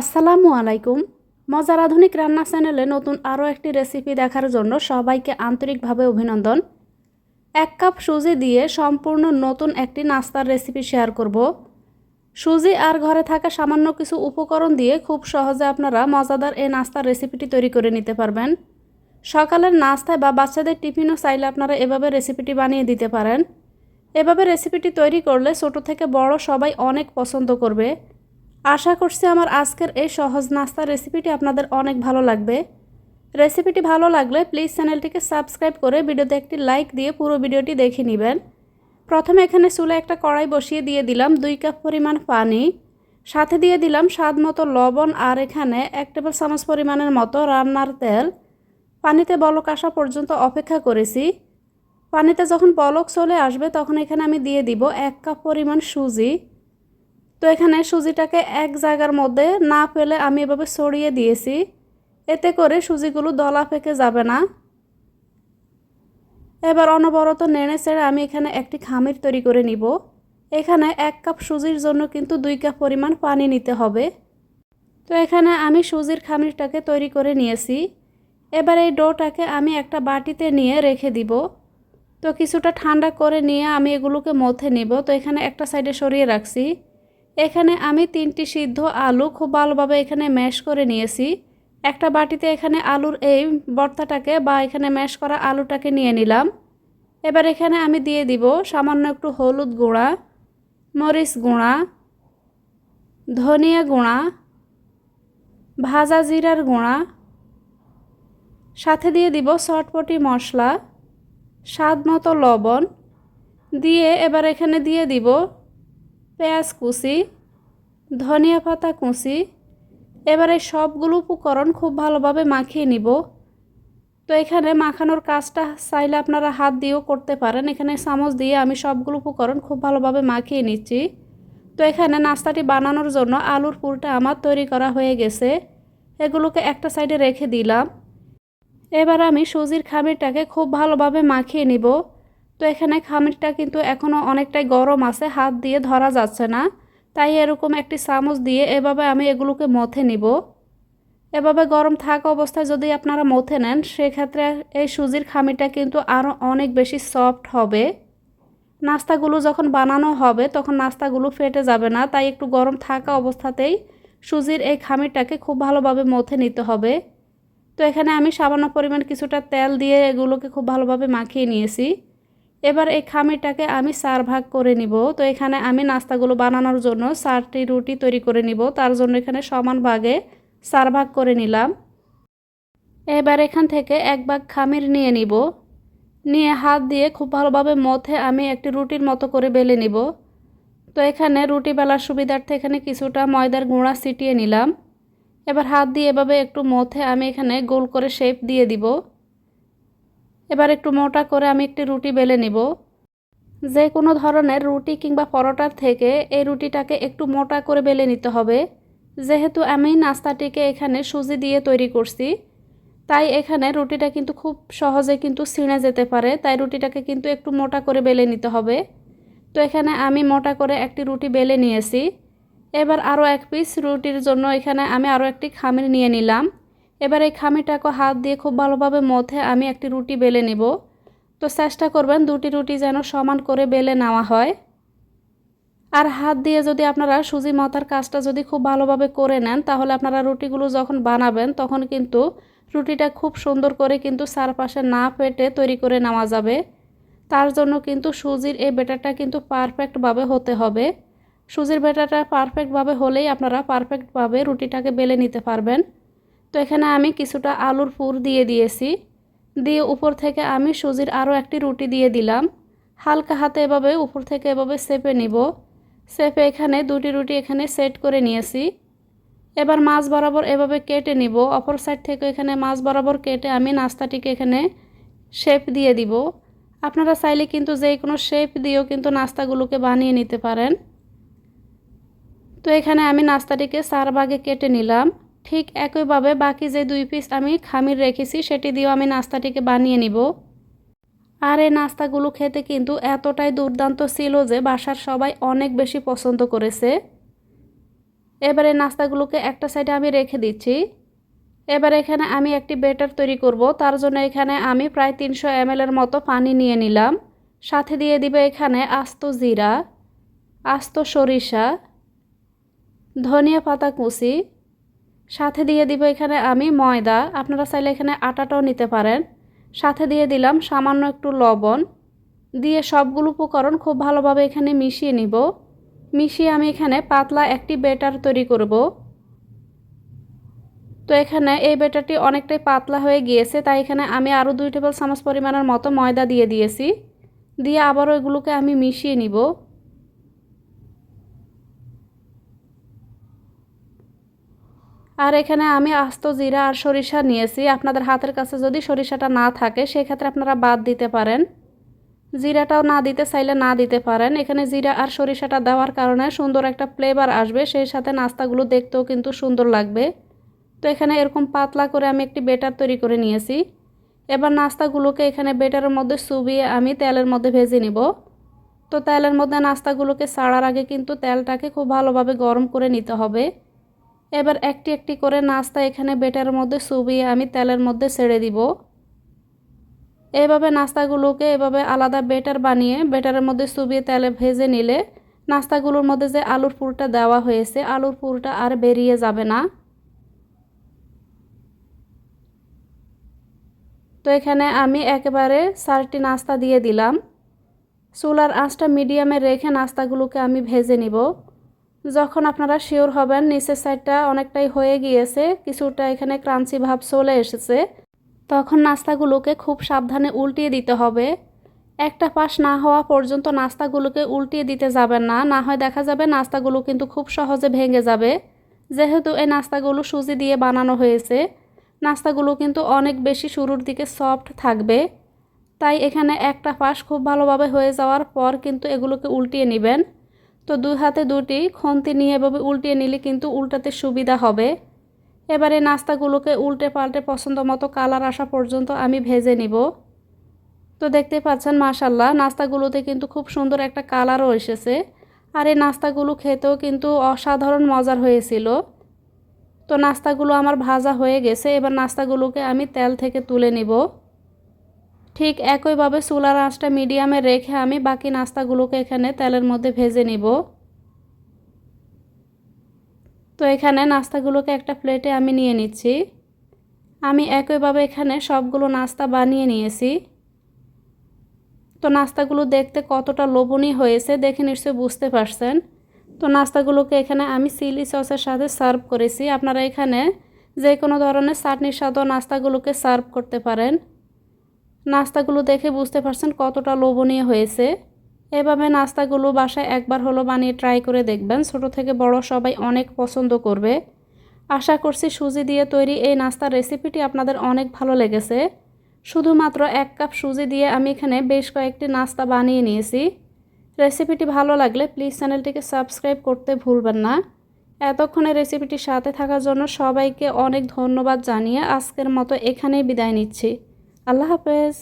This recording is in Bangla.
আসসালামু আলাইকুম। মজার আধুনিক রান্না চ্যানেলে নতুন আরও একটি রেসিপি দেখার জন্য সবাইকে আন্তরিকভাবে অভিনন্দন। এক কাপ সুজি দিয়ে সম্পূর্ণ নতুন একটি নাস্তার রেসিপি শেয়ার করব। সুজি আর ঘরে থাকা সামান্য কিছু উপকরণ দিয়ে খুব সহজে আপনারা মজাদার এই নাস্তার রেসিপিটি তৈরি করে নিতে পারবেন। সকালের নাস্তায় বা বাচ্চাদের টিফিনও চাইলে আপনারা এভাবে রেসিপিটি বানিয়ে দিতে পারেন। এভাবে রেসিপিটি তৈরি করলে ছোট থেকে বড় সবাই অনেক পছন্দ করবে। আশা করছি আমার আজকের এই সহজ নাস্তা রেসিপিটি আপনাদের অনেক ভালো লাগবে। রেসিপিটি ভালো লাগলে প্লিজ চ্যানেলটিকে সাবস্ক্রাইব করে ভিডিওতে একটি লাইক দিয়ে পুরো ভিডিওটি দেখে নেবেন। প্রথমে এখানে চুলে একটা কড়াই বসিয়ে দিয়ে দিলাম দুই কাপ পরিমাণ পানি। সাথে দিয়ে দিলাম স্বাদ মতো লবণ আর এখানে এক টেবিল চামচ পরিমাণের মতো রান্নার তেল। পানিতে বলক আসা পর্যন্ত অপেক্ষা করেছি। পানিতে যখন বলক চলে আসবে তখন এখানে আমি দিয়ে দিব এক কাপ পরিমাণ সুজি। তো এখানে সুজিটাকে এক জায়গার মধ্যে না ফেলে আমি এভাবে ছড়িয়ে দিয়েছি। এতে করে সুজিগুলো দলা ফেঁকে যাবে না। এবার অনবরত নেড়ে ছেড়ে আমি এখানে একটি খামির তৈরি করে নিব। এখানে এক কাপ সুজির জন্য কিন্তু দুই কাপ পরিমাণ পানি নিতে হবে। তো এখানে আমি সুজির খামিরটাকে তৈরি করে নিয়েছি। এবার এই ডোটাকে আমি একটা বাটিতে নিয়ে রেখে দিব। তো কিছুটা ঠান্ডা করে নিয়ে আমি এগুলোকে মধ্যে নিব। তো এখানে একটা সাইডে সরিয়ে রাখছি। এখানে আমি তিনটি সিদ্ধ আলু খুব ভালোভাবে এখানে ম্যাশ করে নিয়েছি। একটা বাটিতে এখানে আলুর এই বর্তাটাকে বা এখানে ম্যাশ করা আলুটাকে নিয়ে নিলাম। এবার এখানে আমি দিয়ে দিব সামান্য একটু হলুদ গুঁড়া, মরিচ গুঁড়া, ধনিয়া গুঁড়া, ভাজা জিরার গুঁড়া, সাথে দিয়ে দিব চটপটি মশলা স্বাদ মতো লবণ। দিয়ে এবার এখানে দিয়ে দিব পেঁয়াজ কুচি, ধনিয়া পাতা কুচি, এবারে সবগুলো উপকরণ খুব ভালোভাবে মাখিয়ে নিব। তো এখানে মাখানোর কাজটা চাইলে আপনারা হাত দিয়েও করতে পারেন। এখানে চামচ দিয়ে আমি সবগুলো উপকরণ খুব ভালোভাবে মাখিয়ে নিচ্ছি। তো এখানে নাস্তাটি বানানোর জন্য আলুর পুরটা আমার তৈরি করা হয়ে গেছে। এগুলোকে একটা সাইডে রেখে দিলাম। এবার আমি সুজির খামিরটাকে খুব ভালোভাবে মাখিয়ে নিব। তো এখানে খামিরটা কিন্তু এখনও অনেকটাই গরম আছে, হাত দিয়ে ধরা যাচ্ছে না। তাই এরকম একটি চামচ দিয়ে এভাবে আমি এগুলোকে মথে নিব। এভাবে গরম থাকা অবস্থায় যদি আপনারা মথে নেন, সেক্ষেত্রে এই সুজির খামিরটা কিন্তু আরও অনেক বেশি সফট হবে। নাস্তাগুলো যখন বানানো হবে, তখন নাস্তাগুলো ফেটে যাবে না। তাই একটু গরম থাকা অবস্থাতেই সুজির এই খামিরটাকে খুব ভালোভাবে মথে নিতে হবে। তো এখানে আমি সামান্য পরিমাণ কিছুটা তেল দিয়ে এগুলোকে খুব ভালোভাবে মাখিয়ে নিয়েছি। এবার এই খামিরটাকে আমি চার ভাগ করে নিব। তো এখানে আমি নাস্তাগুলো বানানোর জন্য চারটি রুটি তৈরি করে নিব। তার জন্য এখানে সমান ভাগে চার ভাগ করে নিলাম। এবার এখান থেকে এক ভাগ খামির নিয়ে নিব। নিয়ে হাত দিয়ে খুব ভালোভাবে মথে আমি একটি রুটির মতো করে বেলে নিব। তো এখানে রুটি বেলার সুবিধার্থে এখানে কিছুটা ময়দার গুঁড়া ছিটিয়ে নিলাম। এবার হাত দিয়ে এভাবে একটু মথে আমি এখানে গোল করে শেপ দিয়ে দিব। এবার একটু মোটা করে আমি একটি রুটি বেলে নিব। যে কোনো ধরনের রুটি কিংবা পরোটার থেকে এই রুটিটাকে একটু মোটা করে বেলে নিতে হবে। যেহেতু আমি নাস্তাটিকে এখানে সুজি দিয়ে তৈরি করছি, তাই এখানে রুটিটা কিন্তু খুব সহজে কিন্তু ছিঁড়ে যেতে পারে, তাই রুটিটাকে কিন্তু একটু মোটা করে বেলে নিতে হবে। তো এখানে আমি মোটা করে একটি রুটি বেলে নিয়েছি। এবার আরও এক পিস রুটির জন্য এখানে আমি আরও একটি খামির নিয়ে নিলাম। এবার এই খামিটাকে হাত দিয়ে খুব ভালোভাবে মধ্যে আমি একটি রুটি বেলে নেব। তো চেষ্টা করবেন দুটি রুটি যেন সমান করে বেলে নেওয়া হয়। আর হাত দিয়ে যদি আপনারা সুজি মতার কাজটা যদি খুব ভালোভাবে করে নেন, তাহলে আপনারা রুটিগুলো যখন বানাবেন, তখন কিন্তু রুটিটা খুব সুন্দর করে কিন্তু চারপাশে না পেটে তৈরি করে নেওয়া যাবে। তার জন্য কিন্তু সুজির এই বেটারটা কিন্তু পারফেক্টভাবে হতে হবে। সুজির বেটারটা পারফেক্টভাবে হলেই আপনারা পারফেক্টভাবে রুটিটাকে বেলে নিতে পারবেন। তো এখানে আমি কিছুটা আলুর পুর দিয়ে দিয়েছি। দিয়ে উপর থেকে আমি সুজির আরও একটি রুটি দিয়ে দিলাম। হালকা হাতে এভাবে উপর থেকে এভাবে সেপে নিব। সেপে এখানে দুটি রুটি এখানে সেট করে নিয়েছি। এবার মাছ বরাবর এভাবে কেটে নিব। অপর সাইড থেকে এখানে মাছ বরাবর কেটে আমি নাস্তাটিকে এখানে শেপ দিয়ে দিব। আপনারা চাইলে কিন্তু যে কোনো শেপ দিয়েও কিন্তু নাস্তাগুলোকে বানিয়ে নিতে পারেন। তো এখানে আমি নাস্তাটিকে চার ভাগে কেটে নিলাম। ঠিক একইভাবে বাকি যে দুই পিস আমি খামির রেখেছি, সেটি দিয়েও আমি নাস্তাটিকে বানিয়ে নিব। আর এই নাস্তাগুলো খেতে কিন্তু এতটাই দুর্দান্ত ছিল যে বাসার সবাই অনেক বেশি পছন্দ করেছে। এবারে নাস্তাগুলোকে একটা সাইডে আমি রেখে দিচ্ছি। এবার এখানে আমি একটি বেটার তৈরি করব, তার জন্য এখানে আমি প্রায় তিনশো এর মতো পানি নিয়ে নিলাম। সাথে দিয়ে দিবে এখানে আস্ত জিরা, আস্ত সরিষা, ধনিয়া পাতা কুচি সাথে দিয়ে দিব এখানে আমি ময়দা। আপনারা চাইলে এখানে আটাটাও নিতে পারেন। সাথে দিয়ে দিলাম সামান্য একটু লবণ। দিয়ে সবগুলো উপকরণ খুব ভালোভাবে এখানে মিশিয়ে নিব। মিশিয়ে আমি এখানে পাতলা একটি বেটার তৈরি করব। তো এখানে এই বেটারটি অনেকটাই পাতলা হয়ে গিয়েছে, তাই এখানে আমি আরও দুই টেবিল চামচ পরিমাণের মতো ময়দা দিয়ে দিয়েছি। দিয়ে আবারও এগুলোকে আমি মিশিয়ে নিব। আর এখানে আমি আস্ত জিরা আর সরিষা নিয়েছি। আপনাদের হাতের কাছে যদি সরিষাটা না থাকে, সেক্ষেত্রে আপনারা বাদ দিতে পারেন। জিরাটাও না দিতে চাইলে না দিতে পারেন। এখানে জিরা আর সরিষাটা দেওয়ার কারণে সুন্দর একটা ফ্লেভার আসবে। সেই সাথে নাস্তাগুলো দেখতেও কিন্তু সুন্দর লাগবে। তো এখানে এরকম পাতলা করে আমি একটি বেটার তৈরি করে নিয়েছি। এবার নাস্তাগুলোকে এখানে বেটারের মধ্যে চুবিয়ে আমি তেলের মধ্যে ভেজে নিব। তো তেলের মধ্যে নাস্তাগুলোকে ছাড়ার আগে কিন্তু তেলটাকে খুব ভালোভাবে গরম করে নিতে হবে। এবার একটি একটি করে নাস্তা এখানে বেটারের মধ্যে চুবিয়ে আমি তেলের মধ্যে ছেড়ে দিব। এভাবে নাস্তাগুলোকে এভাবে আলাদা বেটার বানিয়ে বেটারের মধ্যে চুবিয়ে তেলে ভেজে নিলে নাস্তাগুলোর মধ্যে যে আলুর পুরটা দেওয়া হয়েছে, আলুর পুরটা আর বেরিয়ে যাবে না। তো এখানে আমি একেবারে চারটি নাস্তা দিয়ে দিলাম। চুলার আঁচটা মিডিয়ামে রেখে নাস্তাগুলোকে আমি ভেজে নিব। যখন আপনারা শিওর হবেন, নিচের সাইডটা অনেকটাই হয়ে গিয়েছে, কিছুটা এখানে ক্রাঞ্চি ভাব চলে এসেছে, তখন নাস্তাগুলোকে খুব সাবধানে উল্টিয়ে দিতে হবে। একটা পাশ না হওয়া পর্যন্ত নাস্তাগুলোকে উল্টিয়ে দিতে যাবেন না না হয় দেখা যাবে নাস্তাগুলো কিন্তু খুব সহজে ভেঙে যাবে। যেহেতু এই নাস্তাগুলো সুজি দিয়ে বানানো হয়েছে, নাস্তাগুলো কিন্তু অনেক বেশি শুরুর দিকে সফট থাকবে। তাই এখানে একটা পাশ খুব ভালোভাবে হয়ে যাওয়ার পর কিন্তু এগুলোকে উল্টিয়ে নেবেন। তো দুই হাতে দুটি খন্তি নিয়ে এভাবে উল্টিয়ে নিলে কিন্তু উল্টাতে সুবিধা হবে। এবারে নাস্তাগুলোকে উল্টে পাল্টে পছন্দ মতো কালার আসা পর্যন্ত আমি ভেজে নিব। তো দেখতে পাচ্ছেন মাশাল্লাহ নাস্তাগুলোতে কিন্তু খুব সুন্দর একটা কালারও এসেছে। আর এই নাস্তাগুলো খেতেও কিন্তু অসাধারণ মজার হয়েছিল। তো নাস্তাগুলো আমার ভাজা হয়ে গেছে, এবার নাস্তাগুলোকে আমি তেল থেকে তুলে নিব। ঠিক একইভাবে চুলার আঁচটা মিডিয়ামে রেখে আমি বাকি নাস্তাগুলোকে এখানে তেলের মধ্যে ভেজে নিব। তো এখানে নাস্তাগুলোকে একটা প্লেটে আমি নিয়ে নিচ্ছি। আমি একইভাবে এখানে সবগুলো নাস্তা বানিয়ে নিয়েছি। তো নাস্তাগুলো দেখতে কতটা লোভনীয় হয়েছে দেখে নিশ্চয়ই বুঝতে পারছেন। তো নাস্তাগুলোকে এখানে আমি চিলি সসের সাথে সার্ভ করেছি। আপনারা এখানে যে কোনো ধরনের চাটনির সাথেও নাস্তাগুলোকে সার্ভ করতে পারেন। নাস্তাগুলো দেখে বুঝতে পারছেন কতটা লোভনীয় হয়েছে। এভাবে নাস্তাগুলো বাসায় একবার হলো বানিয়ে ট্রাই করে দেখবেন। ছোট থেকে বড় সবাই অনেক পছন্দ করবে। আশা করছি সুজি দিয়ে তৈরি এই নাস্তার রেসিপিটি আপনাদের অনেক ভালো লেগেছে। শুধুমাত্র এক কাপ সুজি দিয়ে আমি এখানে বেশ কয়েকটি নাস্তা বানিয়ে নিয়েছি। রেসিপিটি ভালো লাগলে প্লিজ চ্যানেলটিকে সাবস্ক্রাইব করতে ভুলবেন না। এতক্ষণে রেসিপিটির সাথে থাকার জন্য সবাইকে অনেক ধন্যবাদ জানিয়ে আজকের মতো এখানেই বিদায় নিচ্ছি। আল্লাহ হাফেজ।